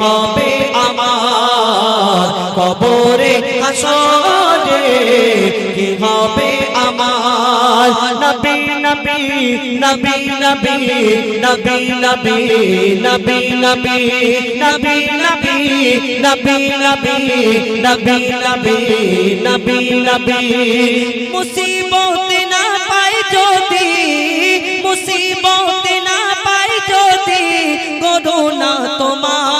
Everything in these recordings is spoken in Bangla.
হবে আমার কবরে হাসরে কি হবে আমার নবী নবী নবী নবী নবী নবী নবী নবী নবী নবী নবী নবী নবী নবী নবী মুসিবত না পাই যদি মুসিবত না পাই যদি করোনা তোমার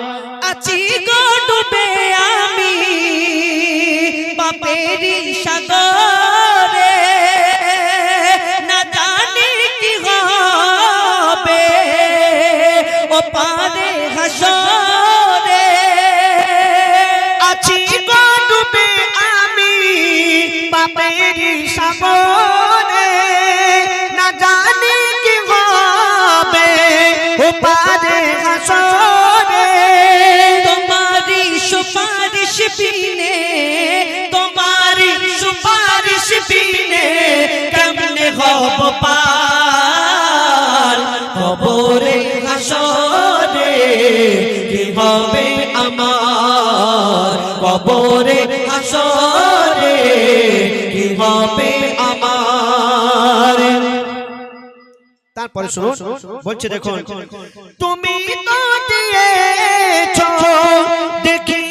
কেমনে হব পার কবরে হাসরে কি হবে আমার? কবরে হাসরে কি হবে আমার? তারপরে শুনুন বলছে দেখুন তুমি তো দিয়েছ দেখিয়ে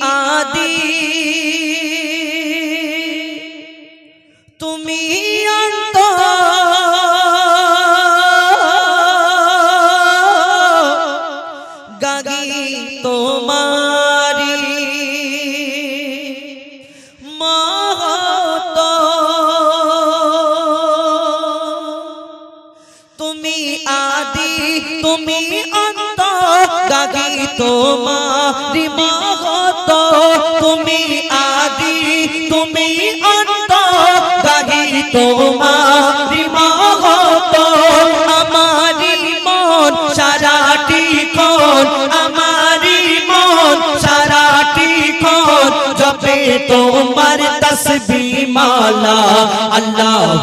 আদি।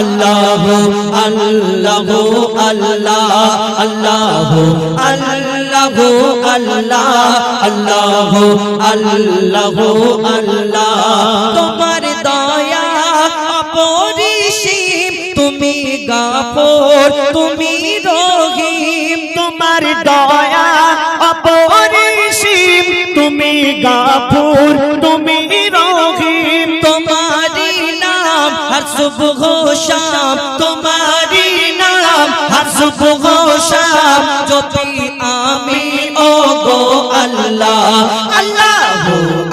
আল্লাহ আল্লাহ আল্লাহ আল্লাহ আল্লাহ আল্লাহ আল্লাহ আল্লাহ। তোমার দয়া অপরিসীম, তুমি গাফর, তুমি রহিম। তোমার দয়া অপরিসীম, তুমি গাফুর। সুবহ শাম যদি আমি ও গো আল্লাহ। আল্লাহ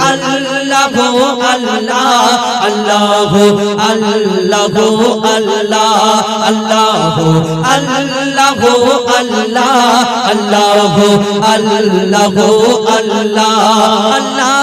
আল্লাহ আল্লাহ আল্লাহ আল্লাহ আল্লাহ আল্লাহ আল্লাহ আল্লাহ আল্লাহ আল্লাহ আল্লাহ আল্লাহ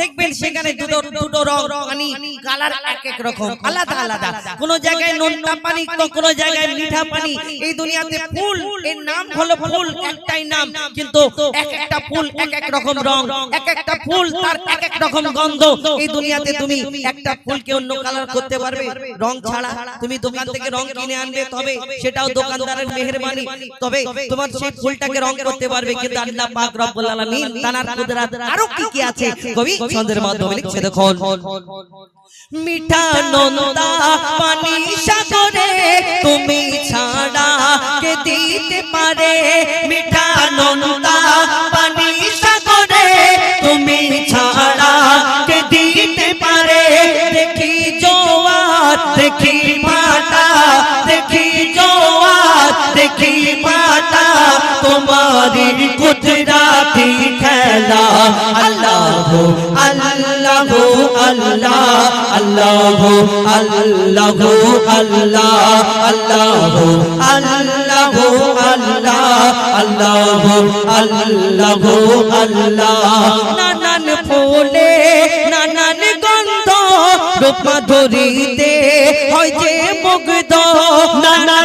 দেখবেন সেখানে দুটো দুটো রং পানি কালার এক এক রকম আলাদা আলাদা কোন জায়গায় নোনতা পানি তো কোন জায়গায় মিঠা পানি। এই দুনিয়াতে ফুল এর নাম হলো ফুল একটাই নাম। কিন্তু এক একটা ফুল এক এক রকম রং এক একটা ফুল তার এক এক রকম গন্ধ। এই দুনিয়াতে তুমি একটা ফুলকে অন্য কালার করতে পারবে। রং ছাড়া তুমি দোকান থেকে রং কিনে আনবে তবে সেটাও দোকানদারের মেহেরবানি। তবে তোমার সেই ফুলটাকে রং করতে পারবে কিন্তু আল্লাহ পাক রব্বুল আলামিন তানার কুদরত আরও কি কি আছে কবি ছন্দের মাধ্যমে লিখছে দেখুন। মিঠা নন্দা পানি সাগরে তুমি ছাড়া কে দিতে পারে? মিঠা নন্দা পানি সাগরে তুমি ছাড়া কে দিতে পারে? দেখি জোয়ার দেখি ভাটা দেখি জোয়ার দেখি ভাটা তোমারি গুজরাতি খেলা। আল্লাহ আল্লাহ আল্লাহ আল্লাহ আল্লাহ আল্লাহ আল্লাহ আল্লাহ নানান ফুলে, নানান গন্ধ রূপা ধরিতে হয় যে মুগ্ধ। নানান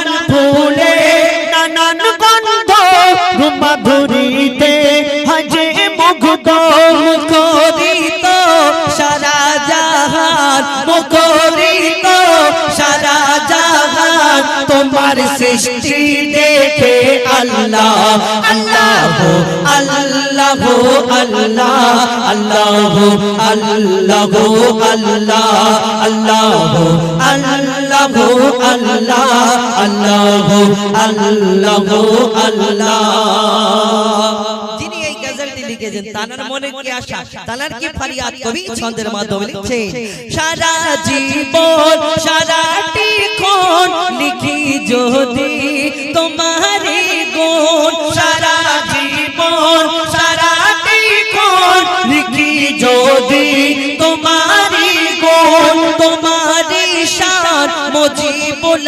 সৃষ্টি দেখে আল্লাহ। আল্লাহ আল্লাহ আল্লাহ। আল্লাহ আল্লাহ আল্লাহ। আল্লাহ আল্লাহ আল্লাহ। আল্লাহ আল্লাহ গজলটি লিখেছেন তানার মনে কি আশা? তানার কি ফরিয়াদ? কবি ছন্দের মাধ্যমে লিখছে সারা জীবন সারাটি কোন লিখি যদি তোমারে গুণ সারা জীবন সারাটি কোন লিখি যদি তোমারি গুণ তোমারি শান মজিবুল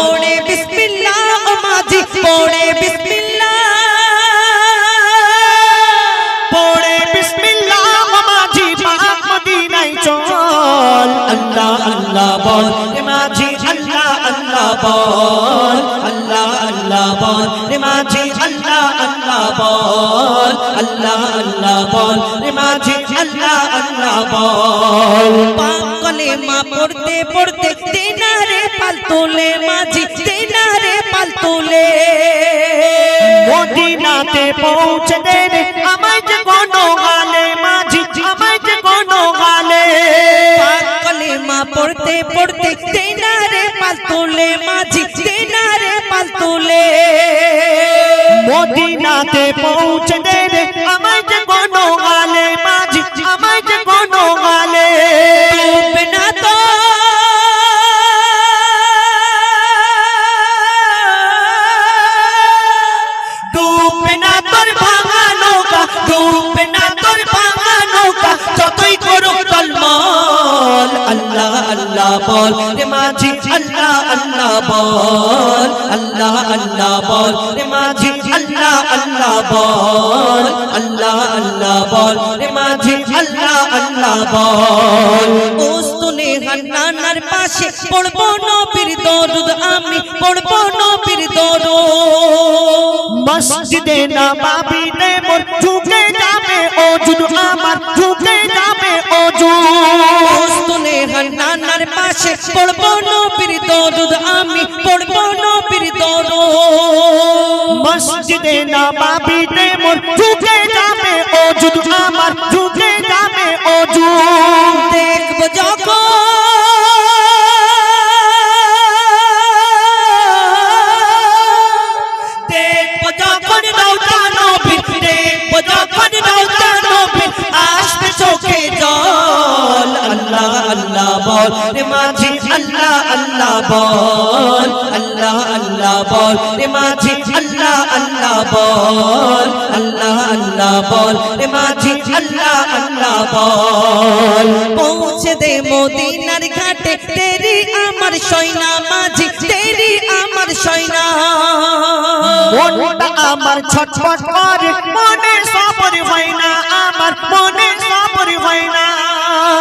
বল, রে মাঝি, আল্লাহ আল্লাহ বল, আল্লাহ আল্লাহ বল, রে মাঝি, আল্লাহ আল্লাহ বল, আল্লাহ আল্লাহ বল, রে মাঝি, আল্লাহ আল্লাহ বল। পাকলে মা পড়তে পড়তে তেনারে পাল তোলে মাঝি, তেনারে পাল তোলে মদিনাতে পৌঁছে দে রে, আমায় যে কোনো পড়তে পড়তে তেনারে পাল তোলে মাঝি তেনারে পাল তোলে। মদিনাতে পৌঁছে দে রে, আমায় যে কোনো আল্লাহ বল রে মাঝি আল্লাহ আল্লাহ বল আল্লাহ আল্লাহ বল রে মাঝি আল্লাহ আল্লাহ বল আল্লাহ আল্লাহ বল রে মাঝি আল্লাহ আল্লাহ বল ওস্তুনে হান্নানার পাশে পড়ব নবীর দরুদ আমি পড়ব নবীর দরুদ মসজিদে নবাবিতে মোর ঝুঁকে যাবে ওজুদ আমার ঝুঁকে যাবে ওজুদ হান্নানার পাশে পড়ব নবীর দরুদ আমি পড়ব নবীর দরুদ। মসজিদে নবাবিতে মোর ঝুঁকে যাবে ওজুদ আমার ঝুঁকে যাবে ওজুদ দেখব যখন বল রে মাঝি আল্লাহ আল্লাহ বল, আল্লাহ আল্লাহ বল রে মাঝি আল্লাহ আল্লাহ বল, আল্লাহ আল্লাহ বল রে মাঝি আল্লাহ আল্লাহ বল। পৌঁছে দে মদিনার ঘাটে, তেরি আমার সৈনা মাঝি, তেরি আমার সৈনা। আমার করে, মনে হয় না আমার মনে সবর হয় না।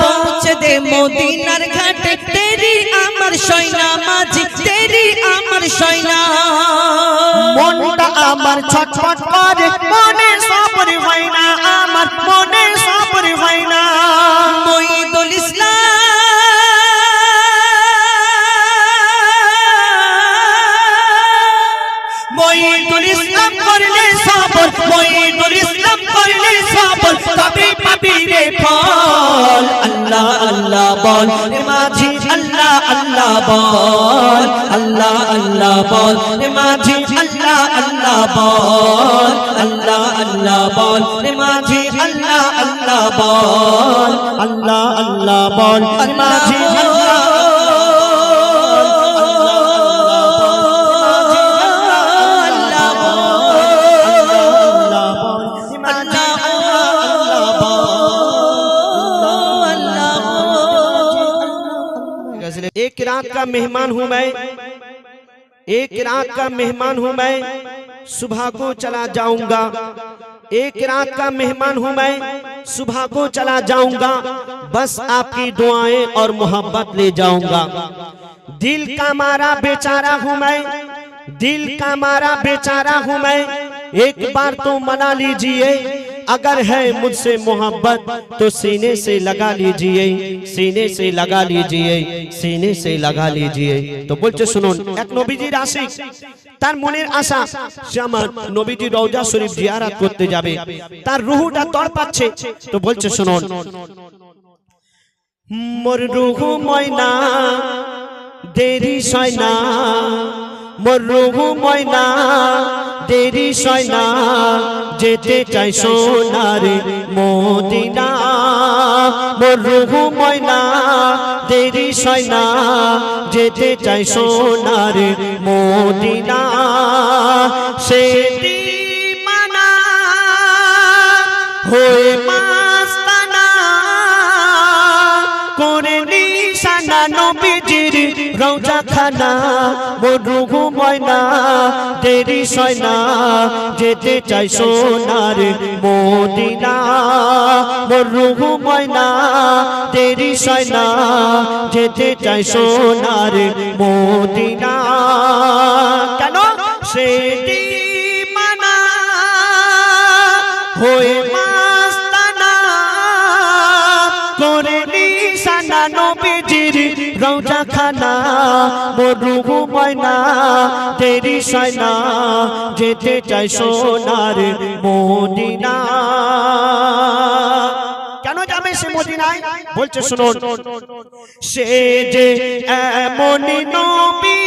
পৌঁছে দে মদিনার ঘাটে তেরি আমার সৈনা মাঝি তেরি আমার সৈনা। মনটা আমার ছটফট করে মনে হয় না আমার মনে হয় না। মঈদুল ইসলাম পাবি রে ফল। আল্লাহ আল্লাহ বল। রে মাঝি, আল্লাহ আল্লাহ বল। আল্লাহ আল্লাহ বল। রে মাঝি, আল্লাহ আল্লাহ বল। আল্লাহ আল্লাহ বল। রে মাঝি, আল্লাহ আল্লাহ বল। আল্লাহ আল্লাহ বল। মাঝি का मेहमान हूँ मैं। एक रात का मेहमान हूँ मैं। सुबह को चला जाऊँगा। एक रात का मेहमान हूँ मैं। सुबह को चला जाऊँगा। बस आपकी दुआएँ और मोहब्बत ले जाऊँगा। दिल का मारा बेचारा हूँ मैं। दिल का मारा बेचारा हूँ मैं। एक बार तो मना लीजिए। अगर है मुझसे मोहब्बत तो सीने से लगा लीजिए सीने से लगा लीजिए सीने से लगा लीजिए তো বলছে শুনুন এক নবীজির আশিক তার মনের আশা সে আমার নবীজি রওজা শরীফ জিয়ারাত করতে যাবে তার রুহুটা তড়পাচ্ছে তো বলছে শুনুন মোর রুহু ময়না দেরি সয়না মোর রুহু ময়না, দেরি সয় না, যেতে চাই সোনার মদিনা। মোর রুহু ময়না, দেরি সয় না, যেতে চাই সোনার মদিনা। সে হয়ে মাস্তানা, করে রওজা খানা মরুহু ময়না দেরি সয়না যেতে চাই সোনার মদিনা। মরুহু ময়না দেরি সয়না যেতে চাই সোনার মদিনা। কেন? সেটি মানা হয়ে মাস্তানা। করে নিশানা নবীজির রওজা মরুহু ময়না তেরি সয়না যেতে চাই সোনার মদিনা। কেন যাবে সে মদিনায়? বলছে, শুনুন। সে যে এমনই নবী,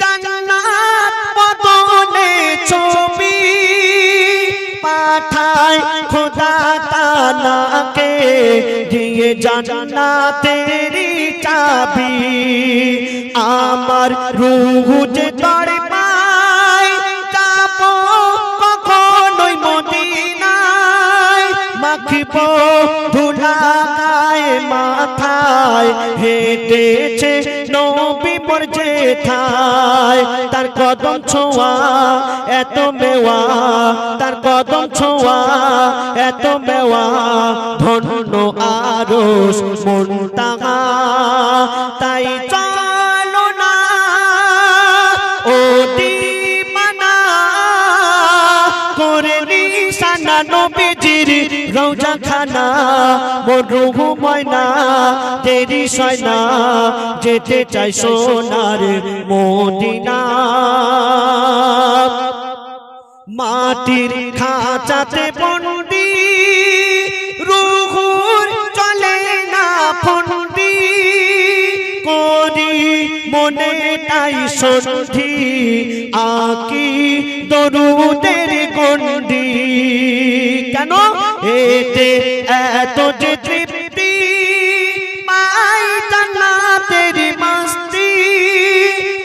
জান্নাত বদনে ছবি পাঠায় খোদা তালাকে দিয়ে জান্নাতেরি চাবি আমার রুহ যে তড়ে মাখিব মাথায় হেঁটেছে নবী পর যেথায় তার কদম ছোঁয়া এত মেওয়া, তার কদম ছোঁয়া এত মেওয়া। ধন্য আরস মনতাহা তাই চলো না ও দিমানা করে নিশানা নবীজির রওজা খানা মরুহু ময়না দেরি সয়না যেতে চাই সোনার মদিনা। মাটির খাঁচাতে বন্দি, রুহুর চলে না করি মনে তাই সন্ধি আকি দরুদের গন্ডি কেন? এতে এত যে তৃপ্তি, পাই জান্নাতের মাস্তি।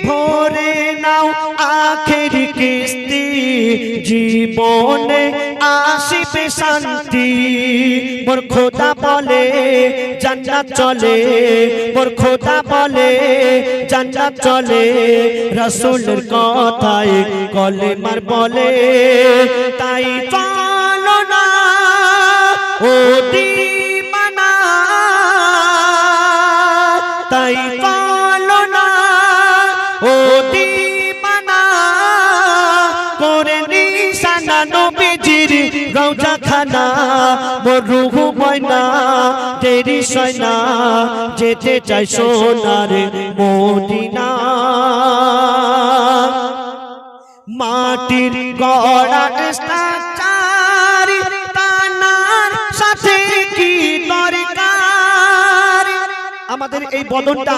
ভরে নাও আখের কিস্তি, জীবনে আসিবে শান্তি। মোর খোদা বলে, জান্নাত চলে। মোর খোদা বলে, জান্নাত চলে। রসুলের কথায় কলেমার বলে, তাই চলো না, ও দিমানা তাই মরুহু ময়না দেরি সয়না যেতে চাই সোনার মদিনা। মাটির গড়া স্ট্রাকচার আমাদের এই বদনটা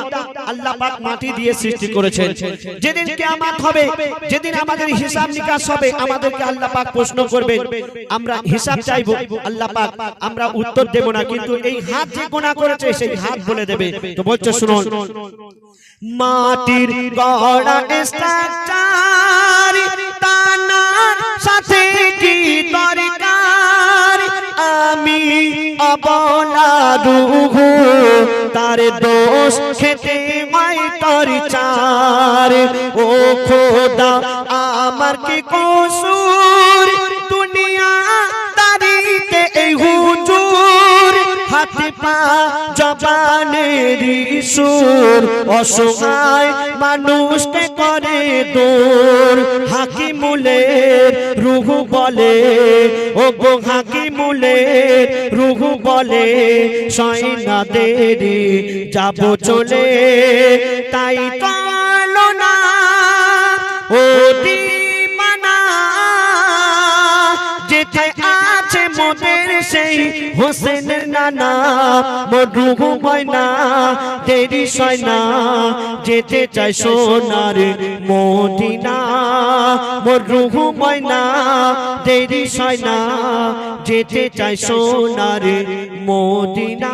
আল্লাহ পাক মাটি দিয়ে সৃষ্টি করেছেন। যেদিন কিয়ামত হবে যেদিন আমাদের হিসাব নিকাশ হবে আমাদেরকে আল্লাহ পাক প্রশ্ন করবেন আমরা হিসাব চাইব আল্লাহ পাক আমরা উত্তর দেব না কিন্তু এই হাত যে গোনা করেছে সেই হাত বলে দেবে। তো বলছে শুনুন। মাটির গড়া স্ট্রাকচার তানার সাথে কি দরকার? আমি অবলা রুহু তার দোষ খেতে মাই তর চার। ও খোদা আমার কি কসুর সুর অসহায় মানুষকে করে দূর। হাকিমুলের রুহু বলে ও গো হাকিমুলের রুহু বলে সয়না দেরি, যাব চলে। তাই কালো না, ও দিমানা সেই হোসেনের নানা মরুহ ময়না দেরি সয় না যেতে চাই সোনার মদিনা। মরুহ ময়না দেরি সয় না যেতে চাই সোনার মদিনা।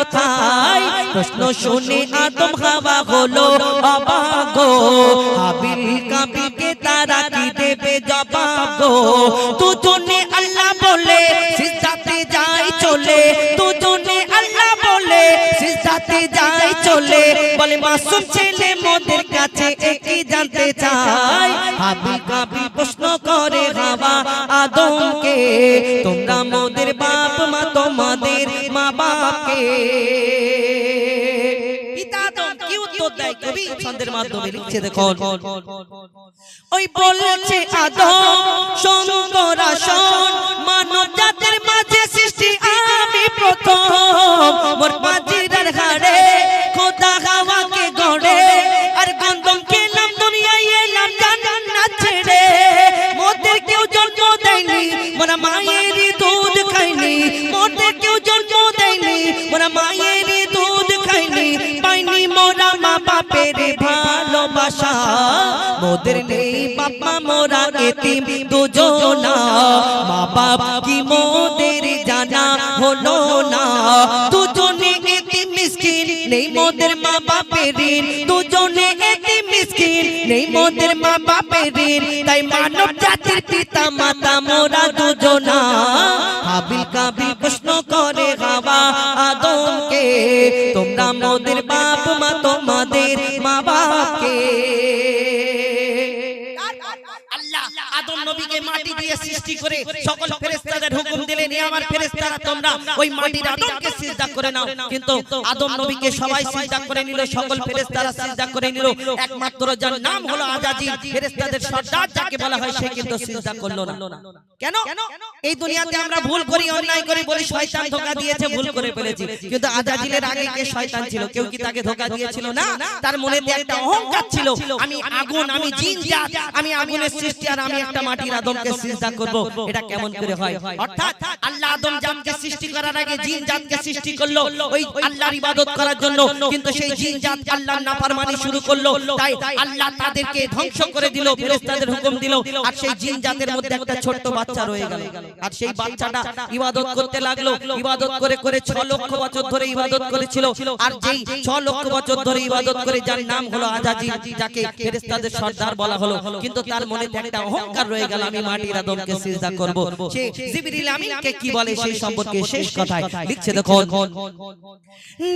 কোথায় প্রশ্ন শুনে আদম হাওয়া হলো অবাগো হাবিল কাবিলকে তারা কি দেবে জবাগো দুজনে আল্লাহ বলে, সিজদাতে যায় চলে। দুজনে আল্লাহ বলে, সিজদাতে যায় চলে। বলে, মাসুম ছেলে মোদের কাছে একই জানতে চাই। হাবিল কাবিল প্রশ্ন করে হাওয়া আদমকে, তোমরা মোদের বাপ মা, তোমাদের মা বাপকে কবি ছন্দের মাধ্যমে লিখছে দেখুন। ওই বলছে আদম শঙ্করা মানব জাতির এতিম দুজনা মা বাপ কি মোদের জানা হলো না? দুজনে এতিম মিসকিন, নেই মোদের মা বাপের ঋণ। দুজনে এতিম মিসকিন, নেই মোদের মা বাপের ঋণ। তাই মানব জাতির পিতা, মাতা, মোরা দুজনা। হাবিল কাবিল প্রশ্ন করে হাওয়া আদমকে, তোমরা মোদের বাপ, মা তোমাদের মা বাপকে আল্লাহ আদম নবীকে মাটি দিয়ে সৃষ্টি করে সকল ফেরেশতাদের হুকুম দিলেন আমার ফেরেশতারা তোমরা ওই মাটির আদমকে সিজদা করে নাও। কিন্তু আদম নবীকে সবাই সিজদা করে নিল সকল ফেরেশতারা সিজদা করে নিল। একমাত্র যার নাম হলো আজাজিল ফেরেশতাদের সর্দার যাকে বলা হয় সে কিন্তু সিজদা করল না। কেন? এই দুনিয়াতে আমরা ভুল করি অন্যায় করি বলি শয়তান ধোকা দিয়েছে ভুল করে ফেলেছি। কিন্তু আজাজিলের আগে কে শয়তান ছিল কেউ কি তাকে ধোকা দিয়েছিল না তার মনে একটা অহংকার ছিল আমি আগুন আমি জিন জাত আমি আগুনের সৃষ্টি আর আমি একটা মাটির আদমকে সিজদা করব, এটা কেমন করে হয়? অর্থাৎ আল্লাহ আদম সৃষ্টি করার আগে জিন সৃষ্টি করল, ওই আল্লাহর ইবাদত করার জন্য। কিন্তু সেই জিন আল্লাহর নাফরমানি শুরু করল, তাই আল্লাহ তাদেরকে ধ্বংস করে দিল, ফেরেশতাদের হুকুম দিল, আর সেই জিন জাতের মধ্যে একটা বাচ্চা রয়ে গেল। আর সেই বাচ্চাটা ইবাদত করতে লাগল, ইবাদত করে করে 6 লক্ষ বছর ধরে ইবাদত করেছিল, আর যেই 6 লক্ষ বছর ধরে ইবাদত করে যার নাম হলো আজাজি, যাকে ফেরেশতাদের সর্দার বলা হলো। কিন্তু তার মনে একটা অহংকার রয়ে গেল আমি মাটির আদমকে সিজদা করব। সে জিবরিল আমিনকে কি বলে সেই সম্পর্কে শেষ কথায়? লিখছে দেখুন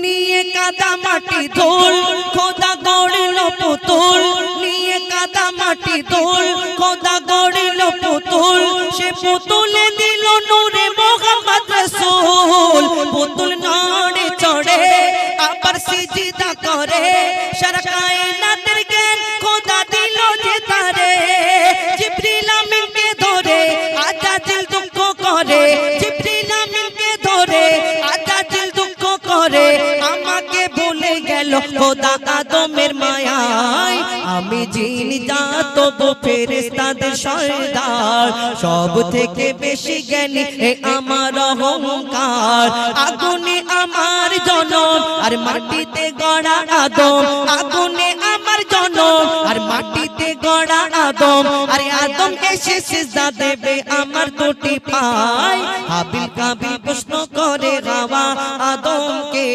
নিয়ে কাদা মাটি ধুল খোদা গড়িল পুতুল। নিয়ে কাদা মাটি ধুল খোদা গড়িল পুতুল। সে পুতুলে দিল নূরে মোহাম্মদ রাসূল। পুতুল নড়ে চড়ে আবার সিজদা করে। সারা কায়নাতের খোদা আদমের মায়ায়। আমি জিন জাত ফেরেস্তাদের সর্দার। সব থেকে বেশি জ্ঞানী হে আমার অহংকার। আগুনে আমার জনম আর মাটিতে গড়া আদম। আগুনে আমার জনম আর মাটিতে গড়া আদম। আরে আদম এসে সিজদা দেবে আমার দুটি পায়। হাবিল কাবিল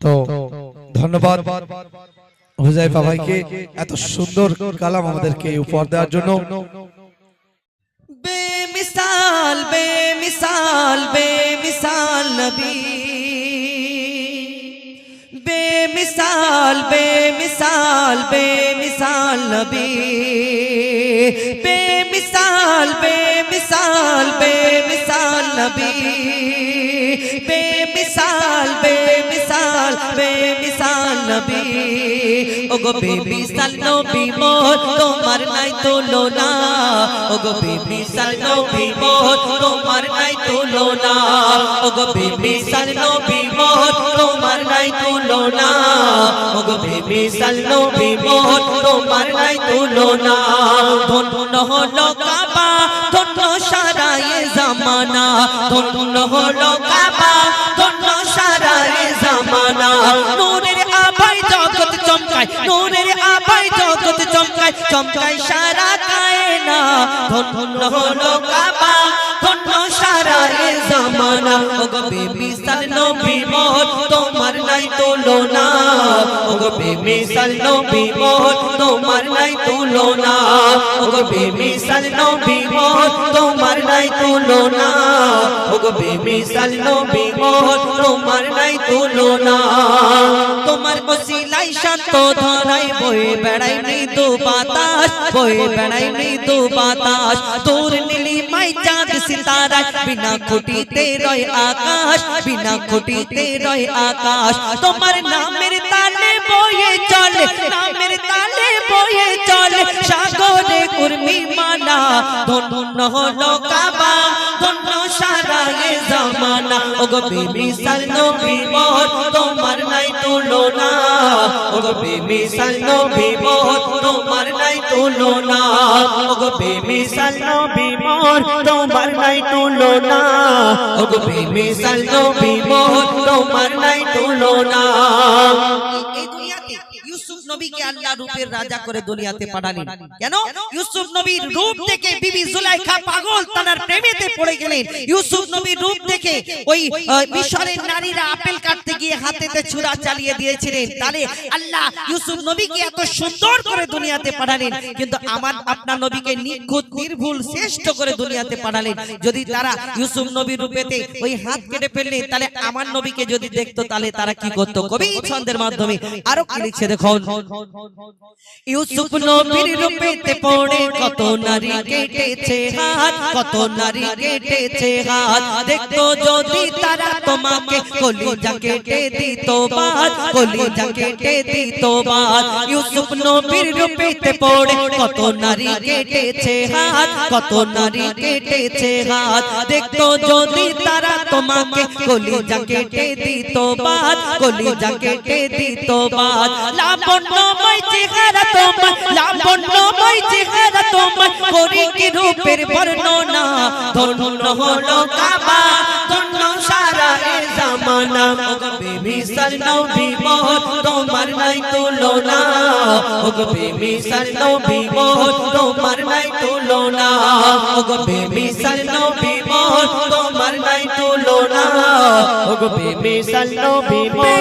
তো ধন্যবাদ হুজাইফা ভাইকে। এত সুন্দর কালাম আমাদেরকে উপহার দেওয়ার জন্য। বেমিসাল বেমিসাল বেমিসাল নবী। বেমিসাল বেমিসাল বেমিসাল নবী। বেমিসাল বেমিসাল বেমিসাল নবী। নবী ওগো বেমিসাল নবী মোর তোমার নাই তুলনা ওগো বেমিসাল নবী মোর তোমার নাই তুলনা ওগো বেমিসাল নবী মোর তোমার নাই তুলনা ওগো বেমিসাল নবী মোর তোমার নাই তুলনা ধন্য হলো কাবা ধন্য সারায়ে জামানা ধন্য হলো কাবা ধন্য সারায়ে জামানা নূরের আভায় জগৎ চমকায়, নূরের আভায় জগৎ চমকায় চমকায় সারা কায়না। ধন্য হলো কাবা, ধন্য সারায়ে জামানা। ওগো বেমিসাল নবী মোর তোমার নাই তুলনা। ওগো বেমিসাল নবী মোর তোমার নাই তুলনা। ওগো বেমিসাল নবী মোর তোমার নাই তুলনা। ওগো বেমিসাল নবী মোর তোমার নাই তুলনা। তোমার বসিলাই শান্ত ধরাই, বয়ে বেড়াই মৃদু বাতাস, বয়ে বেড়াই মৃদু বাতাস। তোর নীলি মাই চাঁদ সিতারা, বিনা খুঁটিতে রয় আকাশ, বিনা খুঁটিতে রয় আকাশ। তোমার নামের তালে বয়ে চলে তালে বয়ে চলে সাগরে কুর্মি মানা, ধন্য হলো কাবা, ধন্য সারা এ জামানা। ওগো বেমিসাল নবী মোর তোমার নাই তুলনা। ওগো বেমিসাল নবী মোর তোমার নাই তুলনা। ওগো বেমিসাল নবী মোর তোমার নাই তুলনা। ওগো বেমিসাল নবী মোর তোমার নাই তুলনা। নবীকে আল্লাহ রূপের রাজা করে দুনিয়াতে পাঠালেন। কেন? ইউসুফ নবীর রূপ দেখে বিবি জুলাইখা পাগল তার প্রেমেতে পড়ে গেলেন। ইউসুফ নবীর রূপ দেখে ওই মিশরের নারীরা আপেল কাটতে গিয়ে হাতেতে ছুরা চালিয়ে দিয়েছিলেন। তাহলে আল্লাহ ইউসুফ নবীকে এত সুন্দর করে দুনিয়াতে পাঠালেন। কিন্তু আমার আপনার নবীকে নিখুঁত নির্ভুল শ্রেষ্ঠ করে দুনিয়াতে পাঠালেন। যদি তারা ইউসুফ নবীর রূপেতে ওই হাত কেটে ফেললেন তাহলে আমার নবীকে যদি দেখতো তাহলে তারা কি করতো কবি ছন্দের মাধ্যমে আরও কি লিখছে দেখুন ইউসুফ নবীর রূপেতে পড়ে কত নারী কেটেছে হাত কত নারী কেটেছে হাত দেখতো যদি তারা তোমাকে কলিজা কেটে দিত বাদ কলিজা কেটে দিত বাদ ইউসুফ নবীর রূপেতে পড়ে কত নারী কেটেছে হাত কত নারী কেটেছে হাত দেখতো যদি তারা তোমাকে কলিজা কেটে দিত বাদ কলিজা কেটে দিত বাদ লাবণ্যময় চেহারা তোমার লাবণ্যময় চেহারা তোমার করি কি রূপের বর্ণনা, ধন্য হলো কাবা, ধন্য সারা এ জামানা। ওগো বেমিসাল নবী মোর তোমার নাই তুলনা। ওগো বেমিসাল নবী মোর তোমার নাই তুলনা। ওগো বেমিসাল নবী মোর তোমার নাই তুলনা। ওগো বেমিসাল নবী মোর